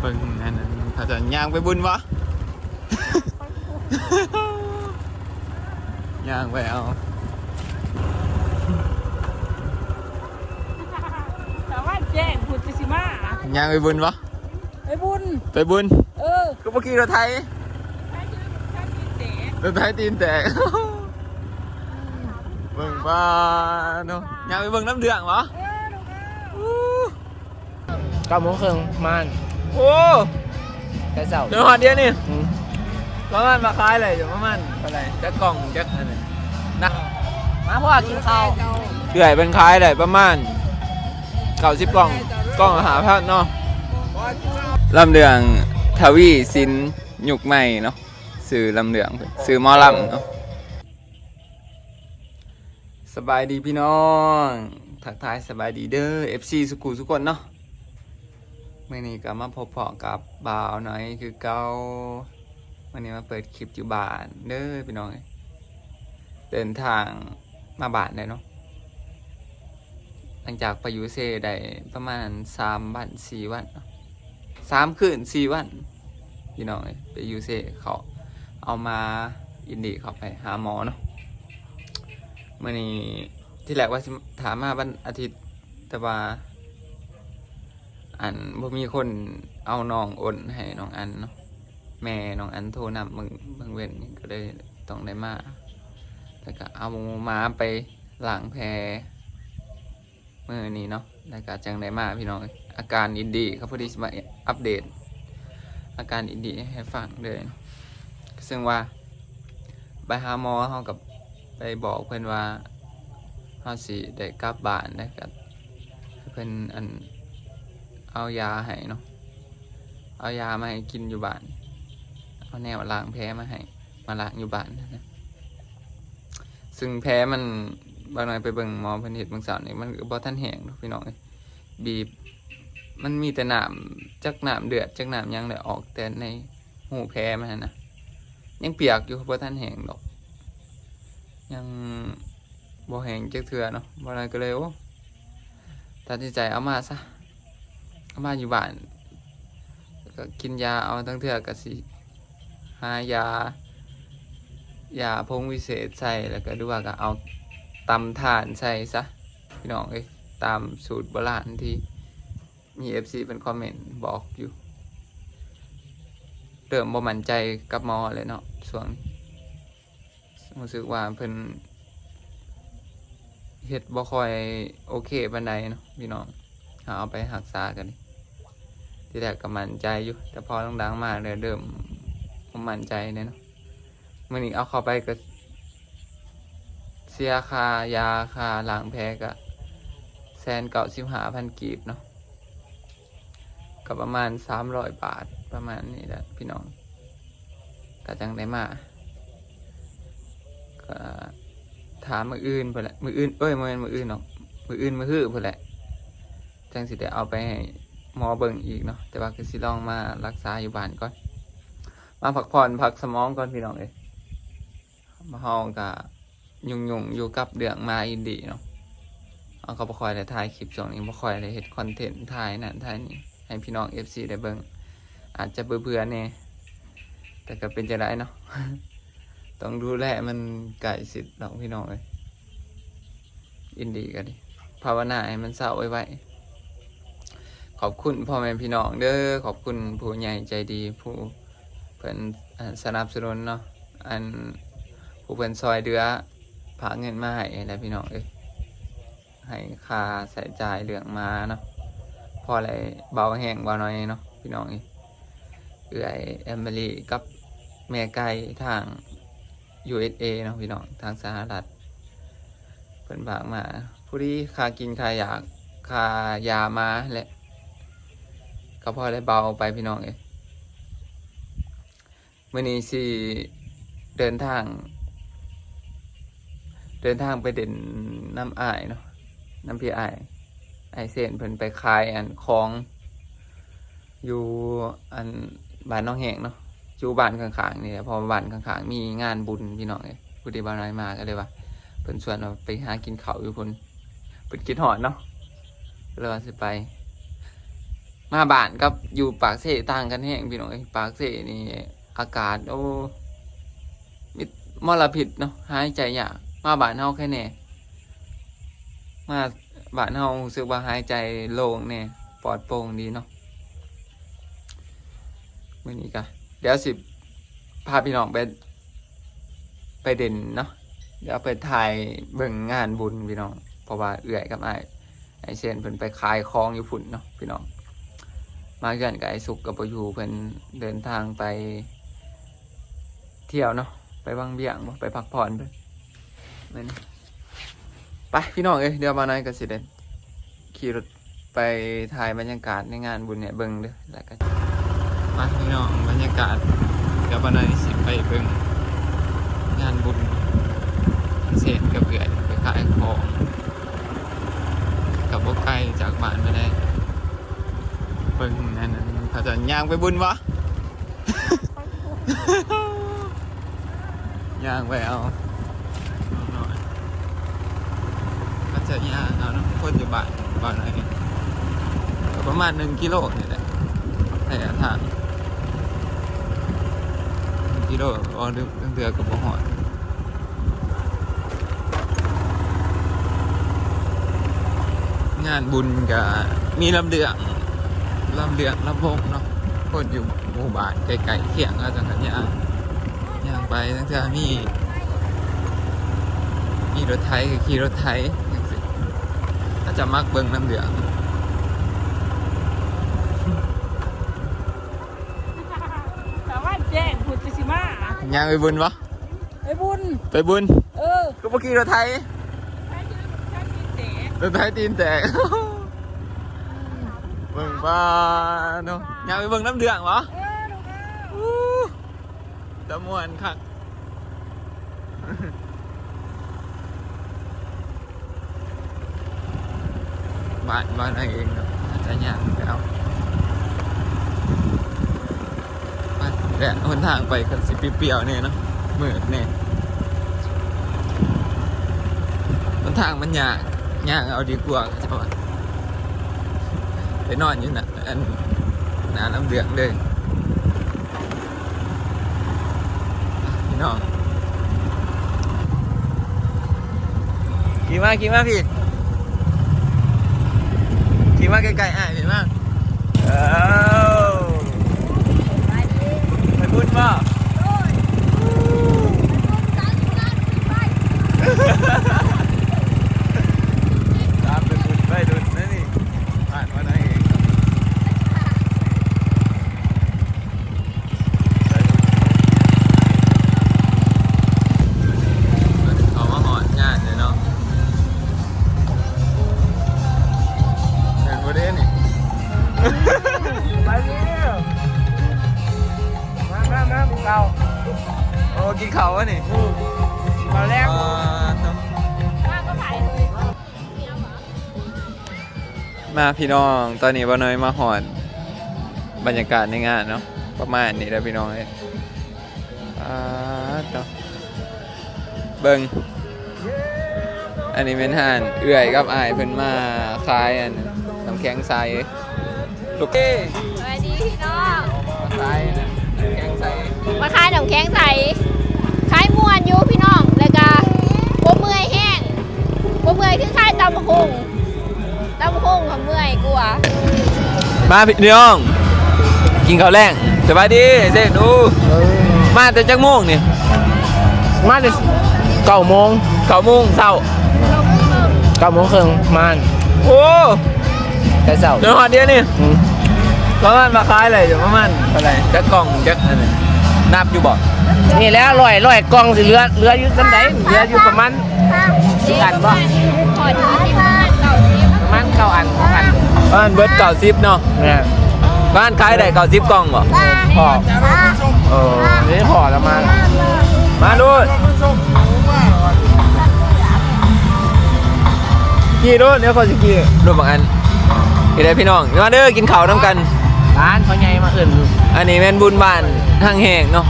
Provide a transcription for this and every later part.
เบิ่งอันนั้นเขาจะย่างไปบุญวะ ย่างไปเอาแต่ว่าแจ้งพูดจะสิมาย่างไปบุญวะไปบุญ ไปบุญเออก็เมื่อกี้รถไทยถ้ายืนถ้ายืนเตะรถไทยตีนแตก เบิ่งป้าเนาะย่างไปเบิ่งน้ำเดืองวะ เออลูกเออเก้าโมงครึ่งม่าน โอ้แต่เสาร์เดี๋ยวหอดเดียวนี่อืมประมาณมาคล้ายเลยอยู่ประมาณอะไรจะกล่องจะอะไรนะมาพ่อกินข้าวเดือยเป็นคล้ายเลยประมาณเก้าสิบกล่องกล่องอาหารพัดเนาะลำเดืองทวีสินหยุกใหม่เนาะสื่อลำเดืองสื่อหมอลำเนาะสบายดีพี่น้อง ทักทายสบายดีเด้อ FC สุกูสุกคนเนาะเมื่อนี้ก็มาพบเพาะกับบ่าวน้อยคือเก่าวันนี้มาเปิดคลิปอยู่บ้านเด้อพี่น้องเดินทางมาบ้านเลยเนาะหลังจากไปอยูเซได้ประมาณสามวันสี่วันสามคืนสี่วันพี่น้องไปอยูเซเขาเอามาอินดีเขาไปหาหมอเนาะเมื่อนี้ที่แรกว่าถามมาวันอาทิตย์แต่ว่า อันบ่มีคนเอาน้องโอนให้น้องอันเนาะแม่น้องอันโทรนำมึงมึงเว้นก็เลยต้องได้มาแล้วก็เอามาไปหลังแพเมื่อนี้เนาะแล้วก็จังได้มาพี่น้องอาการอินดีเขาพอดีสิมาอัปเดต อาการอินดีให้ฟังเลยซึ่งว่าไปหาหมอเขากับไปบอกเพื่อนว่าเขาสิได้กลับบ้านได้กับเพื่อนอัน เอายาให้เนาะ เอายามาให้กินอยู่บ้าน เอาแนวล้างแพ้มาให้ มาล้างอยู่บ้านนะ ซึ่งแพ้มันบางหน่อยไปเบิ่งหมอเพิ่นเฮ็ดบางสาวนี่มันก็บ่ทันแห้งพี่น้องเอ้ยบีบ มันมีแต่น้ำจักน้ำเดือดจักน้ำยังได้ออกแต่ในหูแพ้มันนะยังเปียกอยู่บ่ทันแห้งดอก ยังบ่แห้งจักเทื่อเนาะบ่นั้นก็เลยโอ้ตัดสินใจเอามาซะ มาอยู่บ้านก็กินยาเอาทั้งเทื่อก็สิหายายาพงวิเศษใส่แล้วก็ดูว่าก็เอาตำถ่านใส่ซะพี่น้องเอ้ยตามสูตรโบราณที่มีเอฟซีเป็นคอมเมนต์บอกอยู่เริ่มบ่มั่นใจกับมอเลยเนาะช่วนรู้สึกว่าเพิ่นเฮ็ดบ่ค่อยโอเคปานใดเนาะพี่น้องเอาไปรักษากัน ที่แรกก็มั่นใจอยู่ แต่พอดังๆมาเลยเริ่มบ่มั่นใจเลยเนาะมื้อนี้เอาเข้าไปก็เสียคายาคาล้างแพ้ก็แสนเก่าสิบหาพันกีบเนาะก็ประมาณสามร้อยบาทประมาณนี้แหละพี่น้องก็จังได้มาก็ถามมืออื่นเพื่อแหละมืออื่นเอ้ยมืออื่นมืออื่นเนาะมืออื่นมือฮื้อเพื่อแหละจังสิได้เอาไปให้ หมอเบิ่งอีกเนาะแต่ว่าคือสิลองมารักษาอยู่บ้านก่อน มาพักผ่อนพักสมองก่อนพี่น้องเอ้ยมาห้องกับยุ่งยุ่งอยู่กับเรื่องมาอินดีเนาะเอาก็บ่คอยได้ถ่ายคลิปช่วงนี้บ่คอยได้เฮ็ดคอนเทนต์ถ่ายนั่นถ่ายนี่ให้พี่น้อง FC ได้เบิ่งอาจจะเบื่อๆแน่แต่ก็เป็นจังได้เนาะต้องดูแลมันไก่สิทธิ์ดอกพี่น้องเอ้ยอินดีก็ดิภาวนาให้มันเศร้าไว้ไว้ ขอบคุณพ่อแม่พี่น้องเด้อขอบคุณผู้ใหญ่ใจดีผู้เพิ่นอ่าสนับสนุนเนาะอันผู้เป็นซอยเดือผาเงินมาให้แล้วพี่น้องเอ้ยให้ค่าใส่จ่ายเรื่องมาเนาะพออะไรเบาแห้งเบาน้อยเนาะพี่น้องเอ้ยเอื้อยแอมเบรี่กับแม่ไก่ทาง USA เนาะพี่น้องทางสหรัฐเพิ่นฝากมาผู้ที่ค่ากินค่าอยากค่ายามาแหละ ก็พอได้เบาไปพี่น้องเอ้ยมื่อนี้สิเดินทาง เดินทางไปเด่นน้ำอายเนาะน้ำพี่อายไอเซนเพิ่นไปขายอันของ อยู่อันบ้านน้องแหงเนาะอยู่บ้านข้างๆนี่แหละพอบ้านข้างๆ มีงานบุญพี่น้องเลยผู้ที่บ้านน้อยมาก็เลยว่าเพิ่นชวนเราไปหากินเขาอยู่พุ่นเพิ่นคิดหอดเนาะเลยว่าสิไป มาบ้านกับอยู่ปากเสต่างกันแห้งพี่น้องเอ้ยปากเสนี่อากาศโอ้มิมลพิษเนาะหายใจยากมาบ้านเฮาแค่แน่มาบ้านเฮาสึกว่าหายใจโล่งแน่ปลอดโปร่งดีเนาะมื้อนี้ก็เดี๋ยวสิพาพี่น้องไปไปเด่นเนาะเดี๋ยวไปถ่ายเบิ่งงานบุญพี่น้อง เพราะว่าเอื่อยกับไอ้ไอ้เชนเพิ่นไปขายของอยู่พุ่นเนาะพี่น้อง มาเกินกับไอ้สุกกับปอยู่เพิ่นเดินทางไป เที่ยวเนาะไปบางเบี่ยงบ่ไปพักผ่อนเพิ่นนั่นไปพี่น้องเอ้ยเดี๋ยวมาหน่อยก็สิเดินขี่รถไปถ่ายบรรยากาศในงานบุญเนี่ยเบิ่งเด้อแล้วก็มาพี่น้องบรรยากาศเดี๋ยวมาหน่อยสิไปเบิ่งงานบุญเศษกับเอื่อไปขายของกับบ่ไกลจากบ้านไปได้ บิ่งอันนั้นเขาจะย่างไปบุญวะ ย่างไปเอาเอาหน่อยเขาจะย่างเอาน้ำข้นอยู่บ้านบ้านไหนก็ประมาณหนึ่งกิโลนี่แหละระยะทางหนึ่งกิโลอ๋อเดือเดือกับบ่หอดงานบุญกับมีลำเดือง ลำเดืองลำพงเนาะคนอยู่หมู่บ้านไกลๆเคียงก็จะกันย่างย่างไปตั้งแต่มีมีรถไถกับขี่รถไถจังซี้ก็จะมักเบิ่งลำเดืองแต่ว่าแจ้งพูดจะสิมาย่างไปบุญวะไอ้บุญไปบุญ เออก็เมื่อกี้รถไถใครยืมใครกินเต๋รถไถตีนแตก เบิ่งบ้าเนาะย่างไปเบิ่งน้ำเดืองวะเออลูกเอ้าอู้ตะมวนคักบ้านบ้านเองครับอาจจะยากไปเอาไปแหละหนทางไปก็สิเปรี้ยวๆเนี่ยเนาะมืดเนี่ยหนทางมันยากยากเอาดีกว่าจะว่า ไปนอนอยู่น่ะอันหนาน้ำเดืองเลยพี่น้อง พี่น้องตอนนี้บ่น้อยมาหอนบรรยากาศในงานเนาะประมาณนี้แล้วพี่น้องเอ้ยอ่าเนาะเบิ่งอันนี้เป็นห่านเอื่อยกับอายเพิ่นมาคลายอันน้ำแข็งใสลูกเอ้สวัสดีพี่น้องมาคลายอันน้ำแข็งใสมาขายหนมแข็งใสขายมวนอยู่พี่น้องแล้วก็บ่เมื่อยแห้งบ่เมื่อยคือขายตำบักหุ่ง ตำบักหุ่งของเมื่อยกลัวามาพี่น้อง กินข้าวแรงสบายดีเซ็ดู มาแต่จักโมงนี่มาเดี๋ยวเก้าโมงเก้าโมงเช้าเก้าโมงครึ่งมาโอ้แต่เช้าเดี๋ยวหอดเดียวนี่อืมประมาณมาคล้ายเลยอยู่ประมาณอะไรจักกล่องจักอันนี้นับอยู่บ่นี่แหล้วลอยลอยกล่องสิเหลือเหลืออยู่สันไดเหลืออยู่ประมาณ สิบอันบ่พอดีที่บ้ เก้าอันอันบ้านเบิร์ดเก่าซิปเนาะเนี่ยบ้านขายได้เก่าซิปกล่องบ่พอโอ้นี่พอแล้วมามาดูกี่ดูเดี๋ยวเขาจะกี่ดูบางอันกี่ได้พี่น้องมาเด้อกินข้าวน้ำกันร้านเขาใหญ่มาอื่นอันนี้แม่นบุญบ้านทางแห้งเนาะ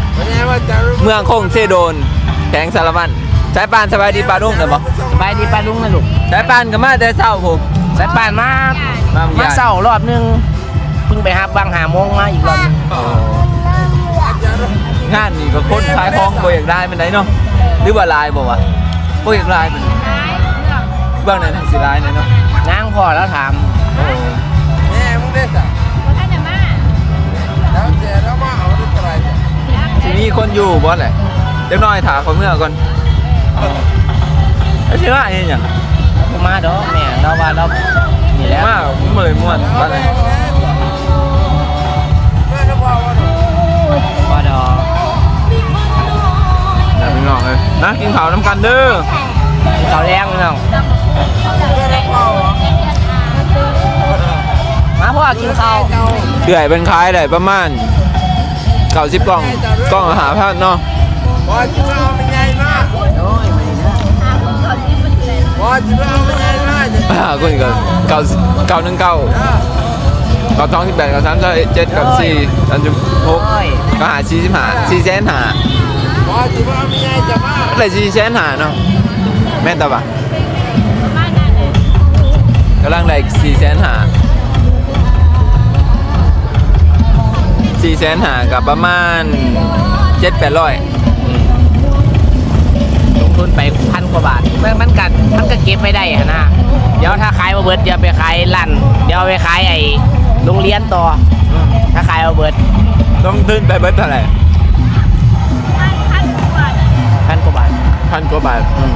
เมืองคงเซโดนแขงสารวันสายปานสบายดีปลาดุ้งเด้อบ่สบายดีป้าลุงนะลูกสายปานก็มาแต่เช้าผม สายป่านมามามาเศร้ารอบหนึงเพิ่งไปหาบางหาโมงมาอีกรอบหนึ่งงานนี่ก็คนขายของบ่อยากได้เป็นไดเนาะหรือว่าลายบ่วะบ่อยากลายเป็นเบ้างไหนทางสิลายเนี่ยเนาะนางพอแล้วถามแม่มึงได้สั่งบ่ทันจะมาแล้วเจ๊แล้วมาเอาได้เท่าไหร่เนี่ยทีนี้คนอยู่บ่แหละเล็กน้อยถาเขาเมื่อก่อนไอ้ชื่อว่าไอ้หยังบ่ มาดอกแม่เราว่าเรานี่แหล้ว มากเมื่อยม่วนบ้านไหนแม่ก็บอกว่าหนูบ่ดอกนะพี่น้องเอ้ยนะกินข้าวน้ำกันเด้อเขาแรงพี่น้องแม่ก็บอกว่ามาพ่อกินข้าวเดือยเป็นขายได้ประมาณเก้าสิบกล่องกล่องละหาพันเนาะว่าจะเอาเป็นไงมากโอ้ ยมาดีนะว่าจะเอาเป็นไงมากจะอ่าคนก็เก้าเก้าหนึ่งเก้าเก้าสองสิบแปดเก้าสามเก้าเจ็ดเก้าสี่สามสิบหกโอ้ยก็หาสี่สิบห้าสี่แสนหาว่าจะเอาเป็นไงจะมาอะไรสี่แสนหาเนาะแม่นตาปะบ้านนั่นเลยกำลังได้สี่แสนหาสี่แสนหากับประมาณเจ็ดแปดร้อยลง ทุนไปพันกว่าบาทมันมันกันมันก็เก็บไม่ได้อะนะเดี๋ยวถ้าขายมาเบิดเดี๋ยวไปขายลั่นเดี๋ยวเอาไปขายไอ้โรงเรียนต่ออถ้าขายมาเบิดต้องขึ้นไปเบิดเท่าไหร่พันพันกว่าน่ะพันกว่าบาทพันกว่าบาทอืม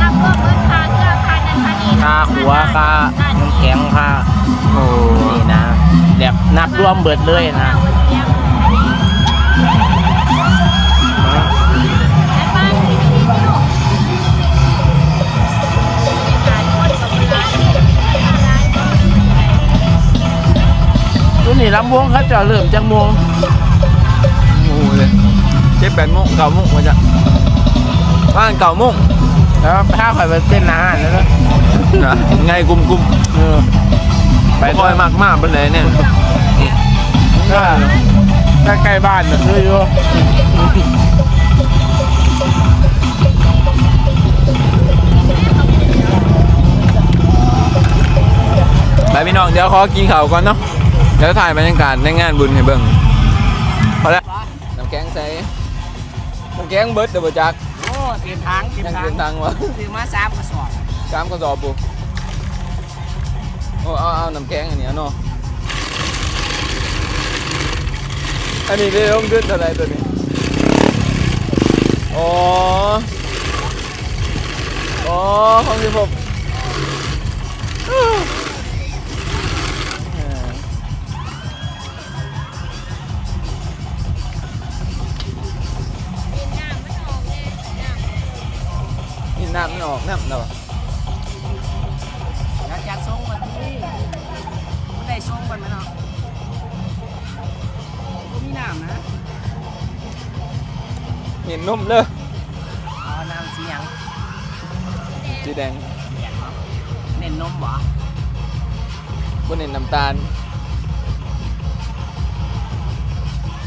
นับรวมเบิดค่าเครื่องค่านั้นค่านี้ค่าหัวค่าน้ำแข็งค่าโอ้นี่นะแบบนับรวมเบิดเลยนะและ นนี้ลำวงเขาจะเริ่มจากโมงโหเลยเจ็ดแปดโมงเก้าโมงมาจ้ะบ้านเก้าโมงแล้วถ้าข่อยไปเป็นอาหารแล้วนะนะไงกุมกุมเออไปคอยมากมากๆเป็นไรเนี่ยก็ใกล้ๆบ้านน่ะคืออยู่ไปพี่น้องเดี๋ยวขอกินข้าวก่อนเนาะ เดี๋ยวถ่ายบรรยากาศในงานบุญให้เบิ่งพอแล้วน้ำแกงใส่น้ำแกงเบิร์ดเดี๋ยวบ่จักโอ้เต็มทางเต็มยังทางเป็นทางวะซื้อมาสามกระสอบสามกระสอบปูโอ้เอาเอาน้ำแกงอันนี้เอาเนาะอันนี้ได้ลงขึ้นเท่าไหรตัวนี้อ๋ออ๋อของที่ผม น้ำไม่ออกน้ำเนาะอยากจัดส่งวันนี้มันได้ส่งกันไหมเนาะก็มีน้ำนะเห็นนุ่มเลยเอาน้ำสีหยังสีแดงแดงเนาะเน้นนมบ่บนเห็นน้ำตาล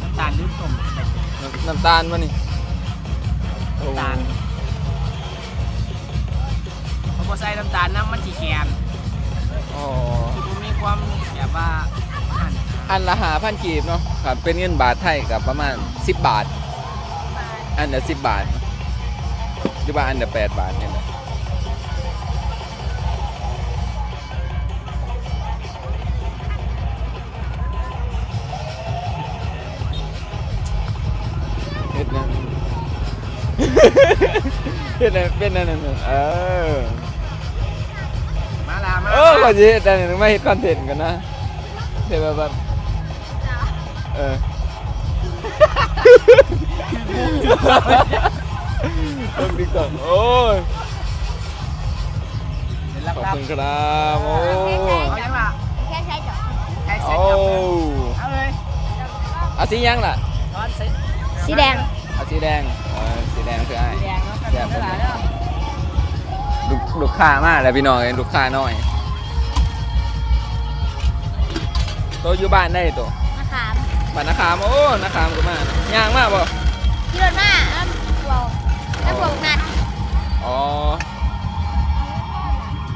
น้ำตาลหรือต้มไปเถอะน้ำน้ำตาลมานี่ะพอใส่น้ำตาลน้ำมันจีแคนอ๋อคือมันมีความแบบว่าอันอันละหาพันกีบเนาะครับเป็นเงินบาทไทยกับประมาณ 10 บาท อันละ10บาทหรือว่าอันละ8บาทเนี่ยนะเฮ็ดนะ เฮ็ดนะเป็นนั่นนั่นเออ ก่อนสิแต่เนี่ยไม่เฮ็ดคอนเทนต์กันนะเดี๋ยวแบบแบบเออลงติ๊กต็อกโอ้ยเดี๋ยวรับขอบรับคุณครับโอ้เอายังล่ะแค่ใช้จบใครเสร็โอ้จจับเอาเลยเอาสียังล่ะตอนเสร็จสีแดงเอาสีแดงเออสีแดงคือไอ้แดงเนาะแดงเท่าไหร่แล้วลูกลูกค้ามากเลยพี่น้องเอ้ยลูกค้าน้อย ตอยู่บ้านได้ตัวนาขามบ้านนาคามโอ้นาคามกูมายางมากบ่ขี่รถมาแล้วปลอกแล้วปลอกนานอ๋อ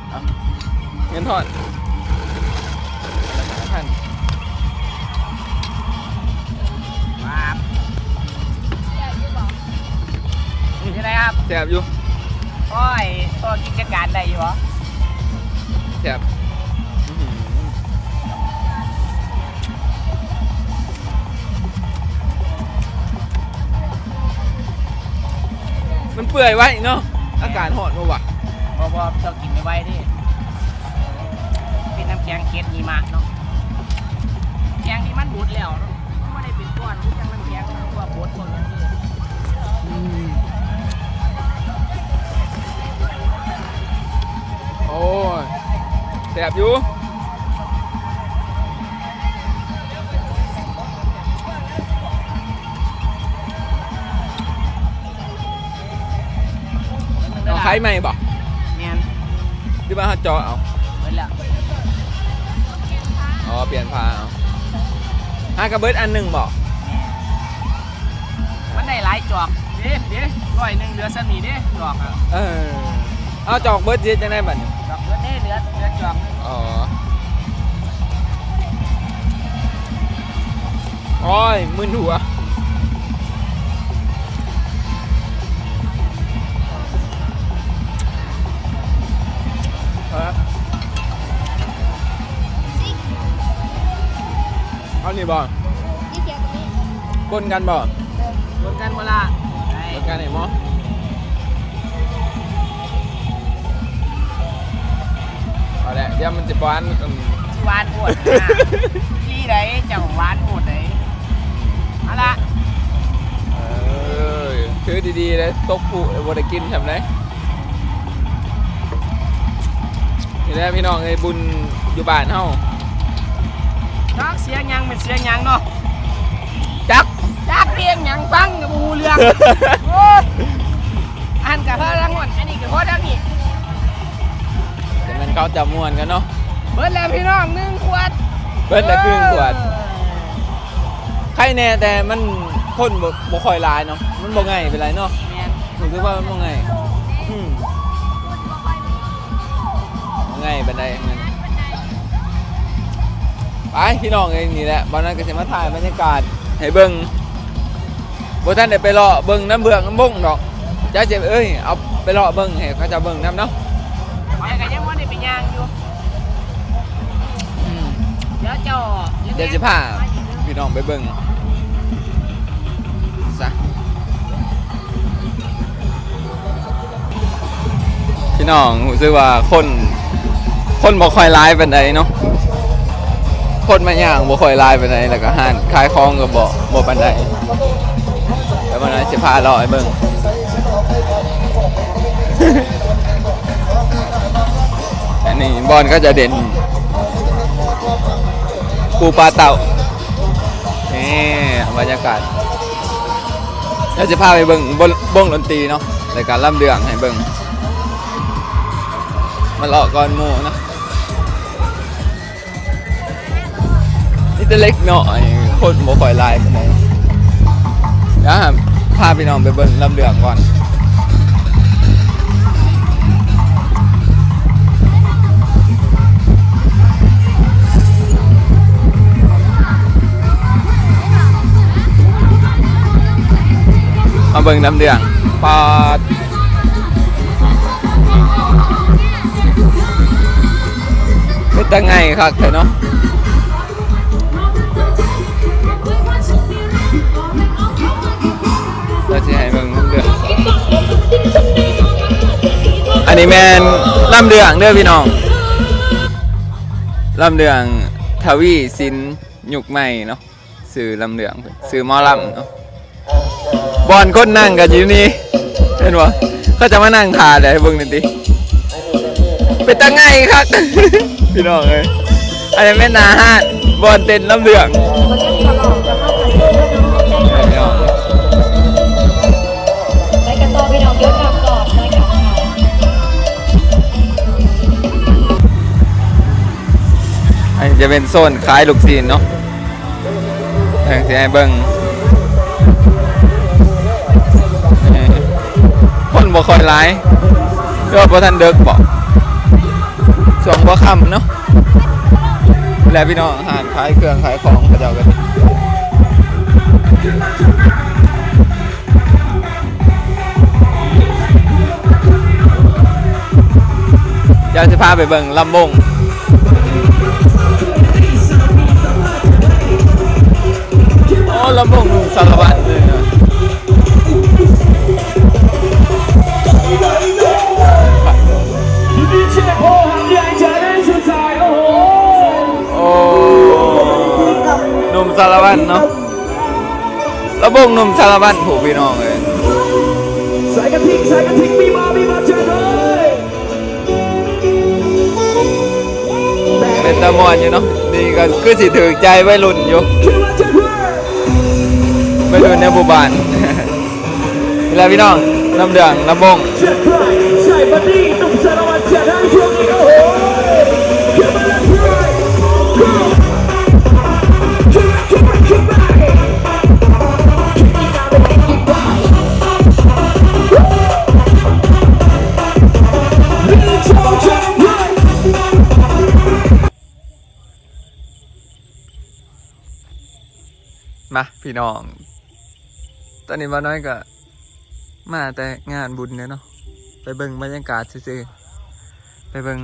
เอาเงินท่านครับอยู่บอนครับแสบอยู่โอ้ยตัวกิจการได้อยู่เหรอแสบ มันเปื่อยไว้เนาะอากาศหอนมาวะบอบอเจ้ากินไม่ไหวดิเป็นน้ำแข็งเค็ดหิมะเนาะแข็งที่มันบูดแล้วเนาะมันไม่ได้เป็นก้อนมันยังน้ำแข็งมันตัวบูดพวกนี้โอ้ยแสบอยู่ เอาไข่ไหมบ่แมนที่บ้านเขาเจาะเอาเบิดแล้วอ๋อเปลี่ยนพาเอาห้ากระเบิดอันหนึ่งบ่มันได้หลายจอกเด้เด้ร้อยหนึ่งเหลือสมีเด้จอกอะเออเอาจอกเบิดเจ็ดจังได้บัดนี้จอกเหลือเด้เหลือเหลือจอกหนึ่งอ๋อโอ้ยมึนหัว ฮะเอานี่บ่นี่เสียกับนี่กนกันบ่รวมกันเวลาได้กนกันไหนหมอเอาละเดี๋ยวมันจะบ้านอืมหวานโอดนะที่ไหนเจ้าหวานโอดไหนเอาละ เออคือดีๆเลยตกผู้บได้กินทำไร นี่แหละพี่น้องไอ้บุญอยู่บ้านเฮาจอกเสียงยังเป็นเสียงยังเนาะจักจากเรียงยังฟังกับหูเรื่องโอ้ยอ่านกับเพื่อนทั้งหมดอันนี้กับเพื่อนทั้งนี้แต่มันเขาจะม่วนกันเนาะเบิดแล้วพี่น้องหนึ่งขวดเพิ่นละครึ่งขวดใครแน่แต่มันคนบ่บ่ค่อยหลายเนาะมันบ่ง่ายเป็นไรเนาะแมนรู้สึกว่ามันบ่ง่าย ง่ายปานใดมันไปพี่น้องเองนี่แหละบ่นั้นก็สิมาถ่ายบรรยากาศให้เบิ่งบ่ทันได้ไปเลาะเบิ่งน้ำเบืองน้ำบงดอกจะเจ็บเอ้ยเอาไปเลาะเบิ่งให้เขาจะเบิ่งน้ำเนาะไปกันยังว่าได้ไปย่างอยู่เดี๋ยวเจ้าเดี๋ยวจะพาพี่น้องไปเบิ่งซะพี่น้องรู้สึกว่าคน คนบ่ค่อยร้ายปานใดเนาะคนมาย่างบ่ค่อยร้ายปานใดแล้วก็ห้านขายของก็บ่บ่ปานใดแต่วันนั้นสิพาเราไปเบิ่งอันนี้บอลก็จะเด่นปูปลาเต่านี่บรรยากาศเราจะพาไปเบิ่งบ,บ้งดนตรีเนาะรายการล่ำเรืองให้เบิ่งมาเลาะก่อนหมูนะ จะเล็กหน่อย คนบ่ค่อยลายปานใดเดี๋ยวพาพี่น้องไปเบิ่งลำเรืองก่อนมาเบิ่งน้ำเดืองปอดเป็นตังไงครับเถอเนาะ อันนี้แมนลำเดืองเด้อพี่น้องลำเดืองทวีสินยุกใหม่เนาะสื่อลำเดืองสื่อมอลำเนาะบอลคนนั่งกันอยู่นี่เห็นวะเขาจะมานั่งทานเลยเบิ่งหน่อยดิเป็นตั้งไงครับพี่น้องเลยอันนี้แม่นาฮาดบอลเต้นน้ำเหลือง จะเป็นโซนขายลูกซีนเนาะแต่งสีให้เบิ้งคนบ่คอยไลายยอดพระท่านเดิกบอกสองบ่คำเนาะแล้วพี่น้องหารขายเครื่องขายของกระเจ้ากันอยากจะพาไปเบิ่งลำบง ลำบงหนุ่มสารวัตรเลยนะโอ้หนุ่มสารวัตรเนาะลำบงหนุ่มสารวัตรผูกพี่น้องเลยสายกระทิงสายกระทิงมีมามีมาเจอเลยเป็นตะมอนอยู่เนาะนี่ก็คือสิถือใจวัยรุ่นอยู่ ชื่อว่าเจอเพื่อนวัยรุ่นในหมู่บ้านเวลาพี่น้องน้ำเดืองน้ำบงมาพี่น้อง ตอนนี้มาน้อยก็มาแต่งานบุญเนี่ยเนาะไปเบิ่งบรรยากาศซื่อๆไปเบิ่ง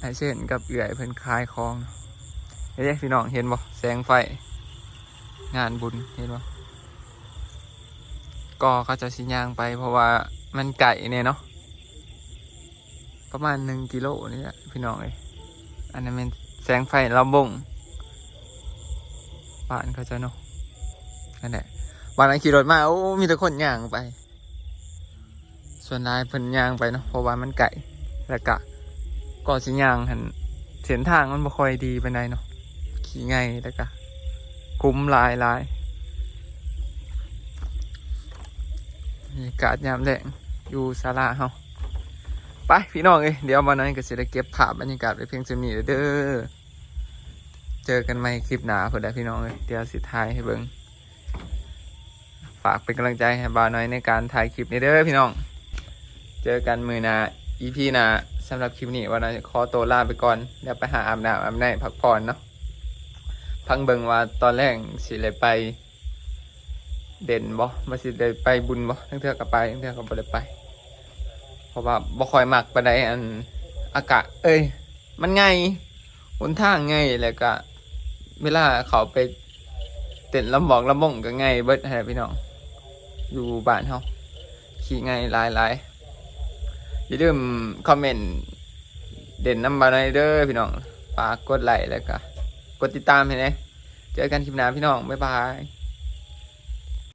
ไอเช่นกับเอื่อยเพิ่นคลายคลองเนาะเฮ้ยพี่น้องเห็นบ่แสงไฟ งานบุญเห็นบ่ก็เขาจะสิย่างไปเพราะว่ามันไก่เนี่ยเนาะประมาณหนึ่งกิโลนี่แหละพี่น้องเลยอันนั้นเป็นแสงไฟลำบงบ้านเขาจะเนาะนั่นแหละ บ้านนั้นขี่รถมาโอ้มีแต่คนย่างไป ส่วนนายเพิ่นย่างไปเนาะเพราะว่ามันไก่แล้วก็ก่อสิย่างหันเส้นทางมันบ่ค่อยดีไปานเนาะขี่ไงายแล้วก็คุ้มหลายหลายบรรยากาศยามแดงอยู่ศาลาเฮาไปพี่น้องเอ้ยเดี๋ยวมาหน่อยก็สิได้เก็บภาพบรรยากาศไว้เพียงส่านี้เด้อเจอกันใหม่คลิปหนาเพื่อได้พี่น้องเลยเดี๋ยวสิท้ายให้เบิง ฝากเป็นกำลังใจให้บ่าวน้อยในการถ่ายคลิปนี้เด้อพี่น้อง เจอกันมือหนาอีพีหนาสำหรับคลิปนี้ว่าน้อยขอตัวลาไปก่อนเดี๋ยวไปหาอาบน้ำอาบน้ำพักผ่อนเนาะพังเบิงว่าตอนแรกสิเลยไป เด่นบ่มาสิได้ไปบุญบ่ทั้งเทือกับไปทั้งเทือกับบ่ได้ไป เพราะว่าบ่คอยมักปานใดอันอากาศเอ้ย มันไงหนทางไงแล้วก็เวลาเขาไปเต้นลำบอกลำบงก็ไงเบิดให้พี่น้อง อยู่บ้านเฮาขี่ไงหลายหลายอย่าลืมคอมเมนต์เด่นน้ำบาหนอยเด้อพี่น้องฝากกดไลค์แล้วก็กดติดตามให้นะเจอกันคลิปหน้าพี่น้องบ๊ายบาย